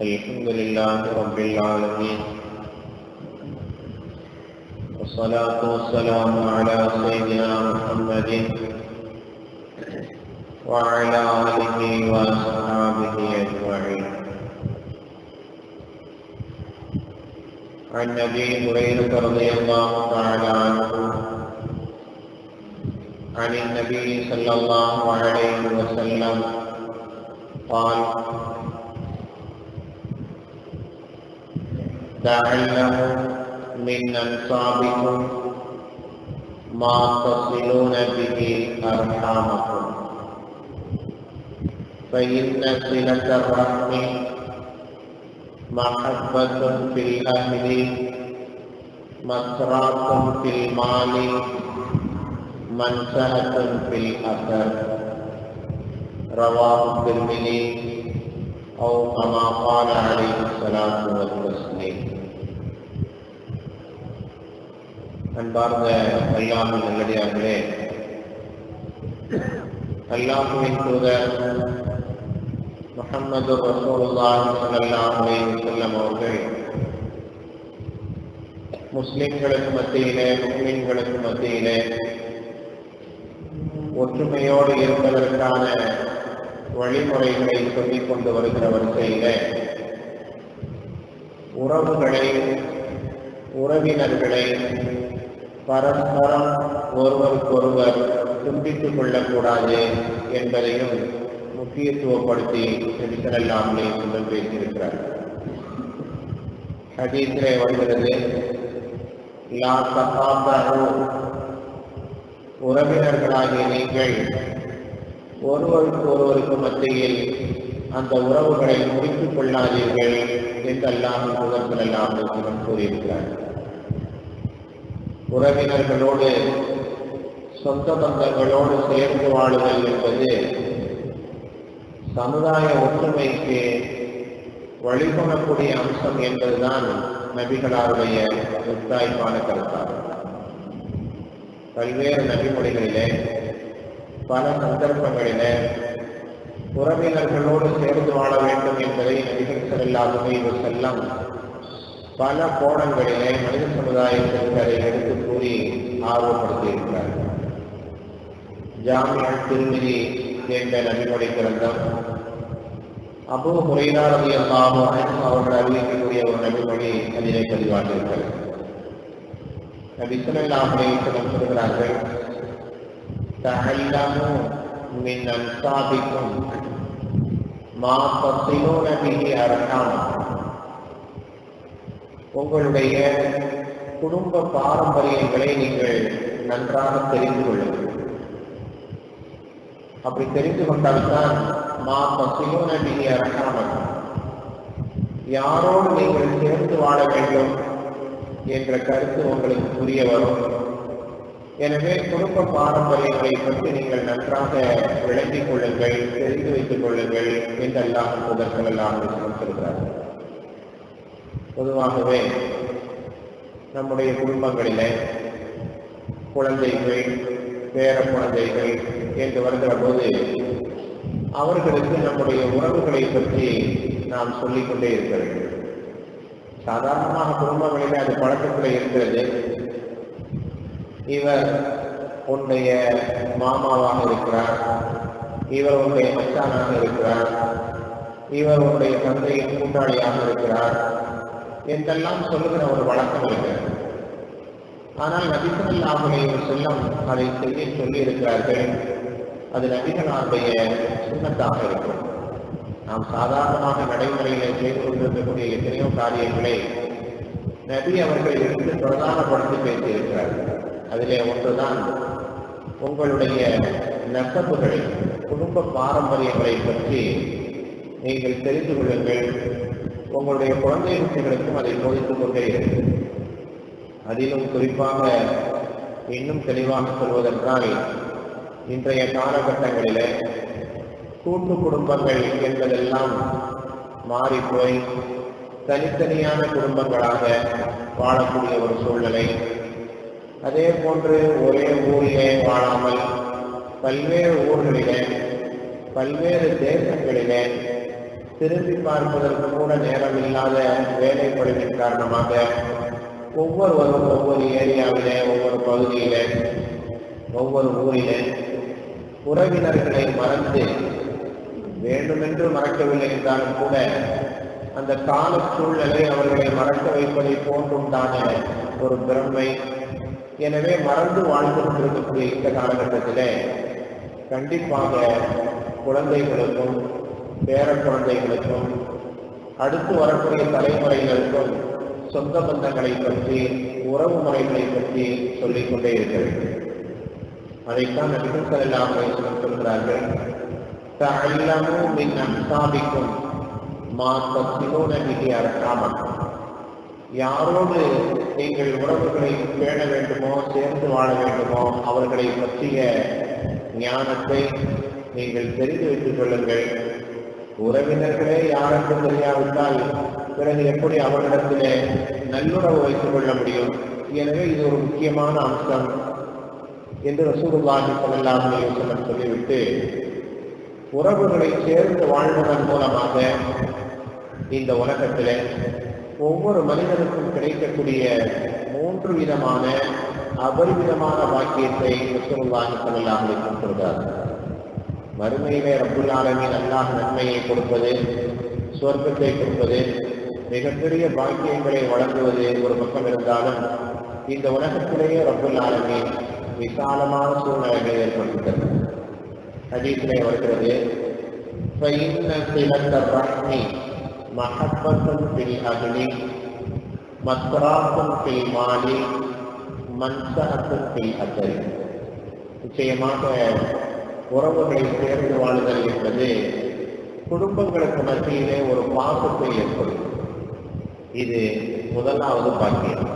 الحمد لله رب العالمين. والصلاة والسلام على سيدنا محمد وعلى آله وأصحابه أجمعين. عن أبي هريرة رضي الله تعالى عنه، عن النبي صلى الله عليه وسلم قال تعلموا من أنصابكم ما تصلون به أرحامكم. فإن صلة الرحم محبة في الأهل مسرات في المال منسهة في الأثر. رواه الترمذي أو كما قال عليه الصلاة والتسليم. அன்பார்ந்த அல்லாஹின் நல்லடியார்களே அல்லாஹுவின் தூதர் முகமது ரசூலுல்லாஹி ஸல்லல்லாஹு அலைஹி வஸல்லம் அவர்கள் முஸ்லிம்களுக்கு மத்தியிலே முஸ்லிம்களுக்கு மத்தியிலே ஒற்றுமையோடு இருப்பதற்கான வழிமுறைகளை சொல்லிக் கொண்டு வருகிற வரிசையிலே உறவுகளை உறவினர்களை பரஸ்பரம் ஒருவருக்கொருவர் துண்டித்துக் கொள்ளக்கூடாது என்பதையும் முக்கியத்துவப்படுத்தி நபிசல்லாமலே முதல் பேசியிருக்கிறார். ஹதீஸிலே வருகிறது லா தகாத்தரு உறவினர்களாகிய நீங்கள் ஒருவருக்கு ஒருவருக்கு மத்தியில் அந்த உறவுகளை முடித்துக் கொள்ளாதீர்கள் என்றெல்லாம் முதல் எல்லாம் கூறியிருக்கிறார். உறவினர்களோடு சொந்த பந்தங்களோடு சேர்ந்து வாழுதல் என்பது சமுதாய ஒற்றுமைக்கு வழிகொணக்கூடிய அம்சம் என்பதுதான் நபிகளாருடைய உத்தாய்ப்பான கருத்தாகும். பல்வேறு நபிமொழிகளிலே பல சந்தர்ப்பங்களிலே உறவினர்களோடு சேர்ந்து வாழ வேண்டும் என்பதை நபிகள் செல்லாதுமே செல்லம் பல கோணங்களிலே மனித சமுதாயத்திற்கு அதை எடுத்து கூறி ஆர்வப்படுத்தியிருக்கிறார் ஜாமியா திருமிதி என்ற நபிமொழி கிரந்தம். அபு முறையினார் அதி அல்லாமோ அவர்கள் அறிவிக்கக்கூடிய ஒரு நபிமொழி அதிலே பதிவாகியிருக்கிறது. நபிசுல்லாமலை சொல்கிறார்கள் தகல்லாமும் மின் உங்களுடைய குடும்ப பாரம்பரியங்களை நீங்கள் நன்றாக தெரிந்து கொள்ளுங்கள். அப்படி தெரிந்து கொண்டால்தான் மா பசியோன நீங்க அரசாமல் யாரோடு நீங்கள் சேர்ந்து வாழ வேண்டும் என்ற கருத்து உங்களுக்கு புரிய வரும். எனவே குடும்ப பாரம்பரியங்களை பற்றி நீங்கள் நன்றாக விளங்கிக் கொள்ளுங்கள் தெரிந்து வைத்துக் கொள்ளுங்கள் என்றெல்லாம் புதர்கள் எல்லாம் சொல்கிறார்கள் பொதுவாகவே நம்முடைய குடும்பங்களிலே குழந்தைகள் பேர குழந்தைகள் என்று வருகிற போது அவர்களுக்கு நம்முடைய உறவுகளை பற்றி நாம் சொல்லிக்கொண்டே இருக்க வேண்டும். சாதாரணமாக குடும்பங்களிலே அது பழக்கத்தில் இருக்கிறது. இவர் உன்னுடைய மாமாவாக இருக்கிறார். இவர் உன்னுடைய மச்சானாக இருக்கிறார். இவர் உன்னுடைய தந்தையின் கூட்டாளியாக இருக்கிறார். என்றெல்லாம் சொல்லுகிற ஒரு வழக்கம் இருக்கிறது ஆனால் நபிசல்லாமுடைய செல்லம் அதை செய்ய சொல்லி இருக்கிறார்கள் அது நபிகளாருடைய சின்னத்தாக இருக்கும். நாம் சாதாரணமாக நடைமுறையிலே செய்து கொண்டிருக்கக்கூடிய எத்தனையோ காரியங்களை நபி அவர்கள் இருந்து பிரதானப்படுத்தி பேசியிருக்கிறார்கள். அதிலே ஒன்றுதான் உங்களுடைய நெசப்புகளை குடும்ப பாரம்பரியங்களை பற்றி நீங்கள் தெரிந்து கொள்ளுங்கள். உங்களுடைய குழந்தை குட்டிகளுக்கும் அதை போதித்துக் கொண்டே இருக்கிறது அதிலும் குறிப்பாக இன்னும் தெளிவாக சொல்வதென்றால் இன்றைய காலகட்டங்களில் கூட்டு குடும்பங்கள் என்பதெல்லாம் மாறிப்போய் தனித்தனியான குடும்பங்களாக வாழக்கூடிய ஒரு சூழ்நிலை. அதே போன்று ஒரே ஊரிலே வாழாமல் பல்வேறு ஊர்களிலே பல்வேறு தேசங்களிலே திரும்பி பார்ப்பதற்கு கூட நேரம் இல்லாத வேலைப்படுவின் காரணமாக ஒவ்வொருவரும் ஒவ்வொரு ஏரியாவிலே ஒவ்வொரு பகுதியிலே ஒவ்வொரு ஊரிலே உறவினர்களை மறந்து வேண்டுமென்று மறக்கவில்லை என்றாலும் கூட அந்த கால சூழ்நிலை அவர்களை மறக்க வைப்பதை போன்றுண்டான ஒரு பிரம்மை. எனவே மறந்து வாழ்ந்து கொண்டிருக்கக்கூடிய இந்த காலகட்டத்திலே கண்டிப்பாக குழந்தைகளுக்கும் பேர குழந்தைகளுக்கும் அடுத்து வரக்கூடிய தலைமுறைகளுக்கும் சொந்த பந்தங்களை பற்றி உறவு முறைகளை பற்றி சொல்லிக் கொண்டே இருக்க வேண்டும் அதைத்தான் நபிகள் ஸல்லல்லாஹு அலைஹி சொல்கிறார்கள். தஅல்லமு மின் அன்சாபிக்கும் மா தஸ்ஸிலூன பிஹி அர்ஹாமக்கும் யாரோடு நீங்கள் உறவுகளை பேண வேண்டுமோ சேர்ந்து வாழ வேண்டுமோ அவர்களை பற்றிய ஞானத்தை நீங்கள் தெரிந்து வைத்துக் கொள்ளுங்கள். உறவினர்களே யாருக்கும் தெரியாவிட்டால் பிறகு எப்படி அவர்களிடத்திலே நல்லுறவு வைத்துக் கொள்ள முடியும்? எனவே இது ஒரு முக்கியமான அம்சம் என்று ரசூலுல்லாஹி ஸல்லல்லாஹு யோசனம் சொல்லிவிட்டு உறவுகளை சேர்ந்து வாழ்வதன் மூலமாக இந்த உலகத்தில் ஒவ்வொரு மனிதனுக்கும் கிடைக்கக்கூடிய மூன்று விதமான அபரிவிதமான பாக்கியத்தை ரசூலுல்லாஹி ஸல்லல்லாஹு அலைஹி சொல்கிறார் மறுமையிலே ரப்புல்லாலமின் அல்லாஹ் நன்மையை கொடுப்பது சொர்க்கத்தை கொடுப்பது மிகப்பெரிய பாக்கியங்களை வழங்குவது ஒரு பக்கம் இருந்தாலும் இந்த உலகத்திலேயே ரப்புல்லாலமின் விசாலமான சூழ்நிலைகளை ஏற்படுத்துகிறது ஹதீஸிலே வருகிறது மஹப்பத்தும் பில் அகிலி மஸ்ராத்தும் பில் மாலி மன்சகத்தும் பில் நிச்சயமாக உறவுகளை சேர்ந்து வாழுதல் என்பது குடும்பங்களுக்கு மத்தியிலே ஒரு பாசத்தை ஏற்படும் இது முதலாவது பாக்கியம்.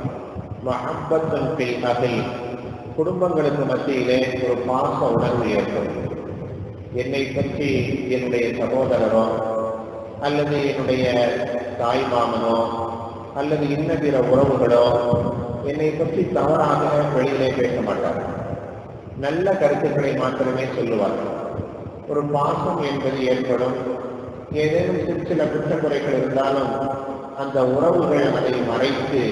மஹப்பத்தன் பில் குடும்பங்களுக்கு மத்தியிலே ஒரு பாச உணர்வு ஏற்படும். என்னை பற்றி என்னுடைய சகோதரரோ அல்லது என்னுடைய தாய் மாமனோ அல்லது இன்ன பிற உறவுகளோ என்னை பற்றி தவறாக வெளியிலே பேச மாட்டார்கள். நல்ல கருத்துக்களை மாத்திரமே சொல்லுவார்கள். ஒரு பாசம் என்பது ஏற்படும். ஏதேனும் சிறு சில குற்றக்குறைகள் இருந்தாலும் அந்த உறவுகள் அதை மறைத்து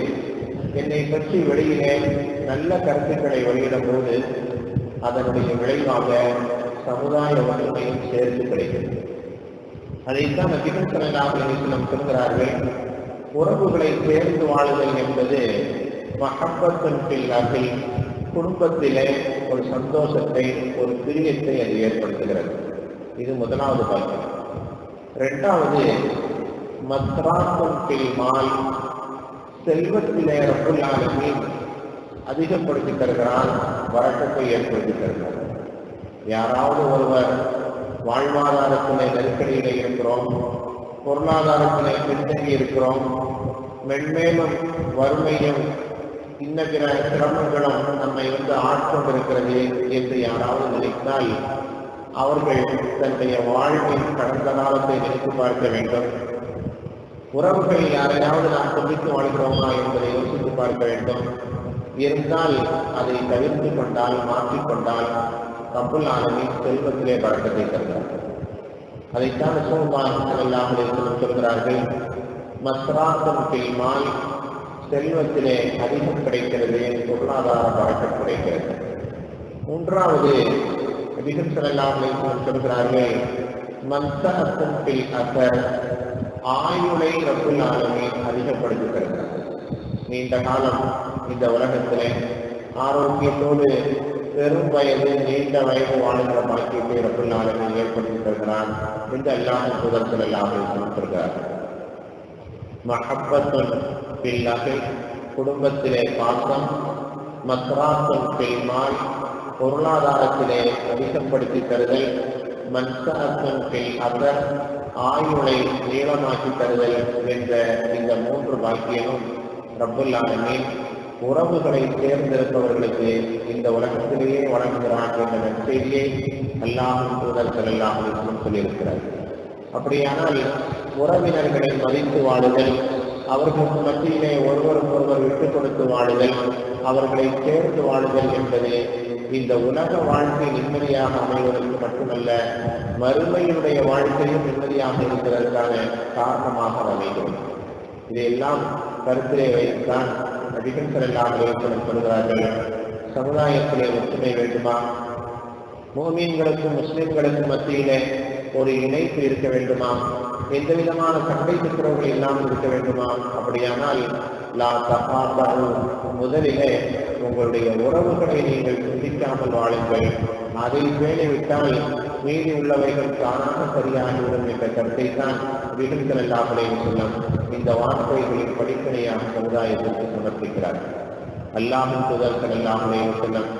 என்னை பற்றி வெளியிலே நல்ல கருத்துக்களை வெளியிடும் போது அதனுடைய விளைவாக சமுதாய ஒற்றுமையும் சேர்த்து கிடைக்கிறது அதைத்தான் நபிகள் ஸல்லல்லாஹு சொல்கிறார்கள். உறவுகளை சேர்ந்து வாழுதல் என்பது மஹப்பத்தன் பில்லாகை குடும்பத்திலே ஒரு சந்தோஷத்தை ஒரு பிரியத்தை அது ஏற்படுத்துகிறது. இது முதலாவது பாக்கியம் ரெண்டாவது மத்ராத்தம் பில்மால் செல்வத்திலே ரப்புல் அதிகப்படுத்தி தருகிறான் வரட்டத்தை ஏற்படுத்தி தருகிறார். யாராவது ஒருவர் வாழ்வாதாரத்திலே நெருக்கடியில் இருக்கிறோம் பொருளாதாரத்திலே பின்தங்கி இருக்கிறோம் மென்மேலும் வறுமையும் இன்ன பிற சிரமங்களும் நம்மை வந்து ஆட்கொண்டிருக்கிறது என்று யாராவது நினைத்தால் அவர்கள் தன்னுடைய வாழ்வின் கடந்த காலத்தை நினைத்து பார்க்க வேண்டும். உறவுகள் யாரையாவது நாம் சந்தித்து வாழ்கிறோமா என்பதை யோசித்து பார்க்க வேண்டும். இருந்தால் அதை தவிர்த்து கொண்டால் மாற்றிக்கொண்டால் ரப்புல் ஆளுமை செல்வத்திலே பழக்கத்தை தருகிறார். அதைத்தான் சோபான் செல்லாமலே சொல்கிறார்கள் மஸ்ராத்தம் பெய்மால் செல்வத்திலே அதிகம் கிடைக்கிறது பொருளாதார பழக்கம் கிடைக்கிறது. மூன்றாவது அதிகம் செல்லாமல் சொல்கிறார்கள் மந்தகத்தம் பில் அசர் ஆயுளை ரப்புல் ஆலமே அதிகப்படுத்தி நீண்ட காலம் இந்த உலகத்திலே ஆரோக்கியத்தோடு பெரும் வயது நீண்ட வயது வாழ்கிற பாக்கியத்தை ரப்புல் ஆலமே ஏற்படுத்தி தருகிறான் என்று அல்லாஹ் புதர்கள் எல்லாமே சொல்கிறார் மஹப்பத்துன் பில்லகை குடும்பத்திலே பாசம் மத்ராத்துன் பில்மால் பொருளாதாரத்திலே அதிகப்படுத்தி தருதல் மன்சாத்துன் பில் அதர் ஆயுளை நீளமாக்கி தருதல் என்ற இந்த மூன்று பாக்கியமும் ரப்புல் உறவுகளை தேர்ந்தெடுப்பவர்களுக்கு இந்த உலகத்திலேயே வழங்குகிறான் என்ற நற்செய்தியை அல்லாஹும் தூதர்கள் எல்லாம் சொல்லியிருக்கிறார். அப்படியானால் உறவினர்களை மதித்து வாழுதல் அவர்களுக்கு மத்தியிலே ஒருவருக்கொருவர் விட்டுக் கொடுத்து வாழுதல் அவர்களை சேர்ந்து வாழுதல் என்பது இந்த உலக வாழ்க்கை நிம்மதியாக அமைவதற்கு மட்டுமல்ல மறுமையுடைய வாழ்க்கையும் நிம்மதியாக இருப்பதற்கான காரணமாக அமைகிறது இதையெல்லாம் கருத்திலே வைத்துதான் நபிகள் செல்லாம் சொல்கிறார்கள் சமுதாயத்திலே ஒற்றுமை வேண்டுமா? மோமீன்களுக்கும் முஸ்லிம்களுக்கும் மத்தியிலே ஒரு இணைப்பு இருக்க வேண்டுமா? எந்த விதமான சண்டை சச்சரவுகள் இல்லாமல் இருக்க வேண்டுமா? அப்படியானால் லா தப்பாபாரு முதலிலே உங்களுடைய உறவுகளை நீங்கள் சிந்திக்காமல் வாழுங்கள். அதை வேலைவிட்டால் மீதி உள்ளவைகள் தானாக சரியாகிவிடும் என்ற கருத்தை தான் விகில்கள் எல்லாப்படையும் சொல்லும். இந்த வார்த்தைகளின் படிப்பனையாக சமுதாயத்திற்கு சமர்ப்பிக்கிறார். அல்லாமல் புதல்கள் எல்லாமலே சொல்லும்.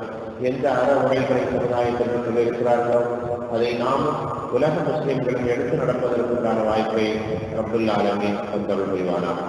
எந்த அறவுரைகளை சமுதாயத்திற்கு சொல்லியிருக்கிறார்களோ அதை நாம் உலக முஸ்லிம்களும் எடுத்து நடப்பதற்குண்டான வாய்ப்பை ரபுல்லாலமே தந்தருள் புரிவானார்